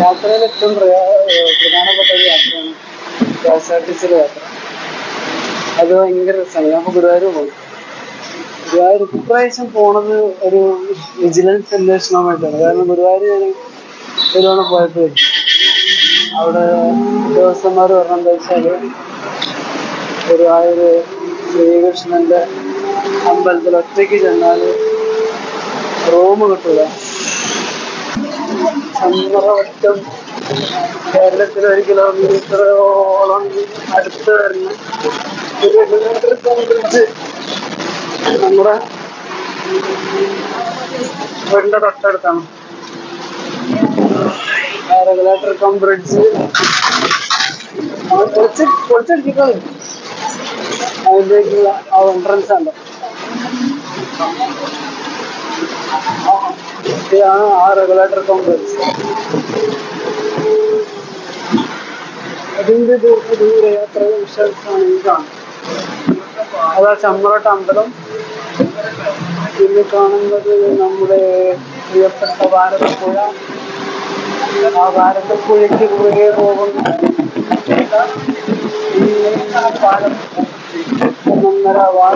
യാത്രയിൽ ഏറ്റവും പ്രധാനപ്പെട്ട ഒരു യാത്രയാണ് കെ എസ് ആർ ടി സിയിലെ യാത്ര. അത് ഭയങ്കര രസമാണ്. ഞാൻ ഗുരുവായൂർ പോകും ഗുരുവായൂർ ഇപ്രാവശ്യം പോണത് ഒരു വിജിലൻസ് അന്വേഷണമായിട്ടാണ് കാരണം ഗുരുവായൂർ ഞാൻ ഒരു തവണ അവിടെ ഉദ്യോഗസ്ഥന്മാർ പറഞ്ഞെന്താ വെച്ചാൽ ഗുരുവായൂർ ശ്രീകൃഷ്ണന്റെ അമ്പലത്തിൽ ഒറ്റയ്ക്ക് ചെന്നാൽ റൂം കിട്ടൂല. ചന്ദ്രവട്ടം കേരളത്തിൽ ഒരു കിലോമീറ്ററോളം അടുത്ത് വരുന്ന ഒരു നമ്മുടെ വീടിന്റെ തൊട്ടടുത്താണ്. റെഗുലേറ്റർ കം ബ്രിഡ്ജ് കുറച്ച് കുറച്ചടിക്കോളൂ അതിലേക്കുള്ള ആ. എൻട്രൻസ് ഉണ്ട് ഇതാണ് ആ റെഗുലേറ്റർ കം ബ്രിഡ്ജ് അതിന്റെ ദൂര ദൂരയാത്ര വിശേഷമാണ് ഈ കാണുന്നത് അതാ ചമ്മറോട്ട് അമ്പലം പിന്നെ കാണുന്നത് നമ്മുടെ പ്രിയപ്പെട്ട ഭാരതപ്പുഴ ആ ഭാരതപ്പുഴയ്ക്ക് കുറുകെ പോകുന്ന ഈ പാലം ഒന്നൊന്നര വാഴ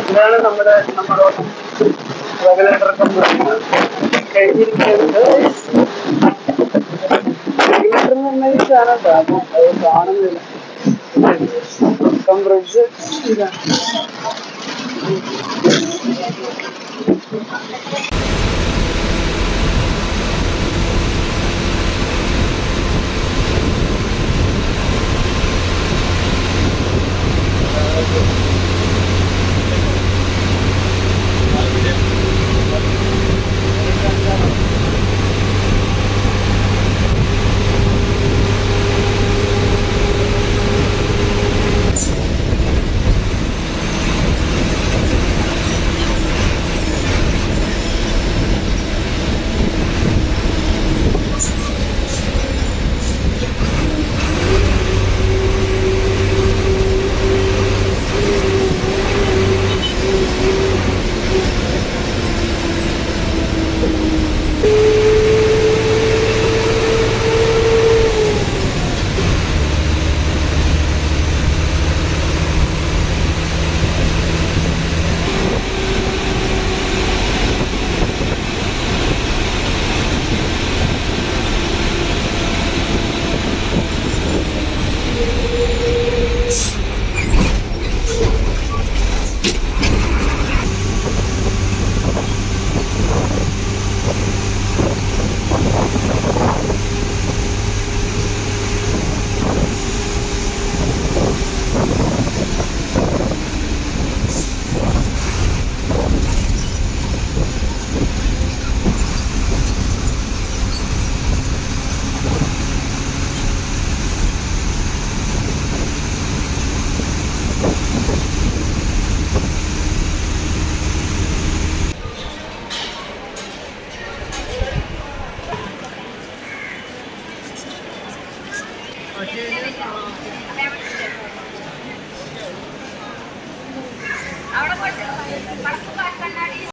ഇതാണ് നമ്മുടെ നമ്മുടെ റെഗുലേറ്റർ കഴിഞ്ഞിരിക്കുന്നത് റെഗുലേറ്റർ എന്ന് പറഞ്ഞാൽ ഇതാണ് ട്ടോ. അപ്പം അത് കാണുന്നില്ല. ബ്രിഡ്ജ് ഇതാണ്. അവിടെ പോയിട്ട്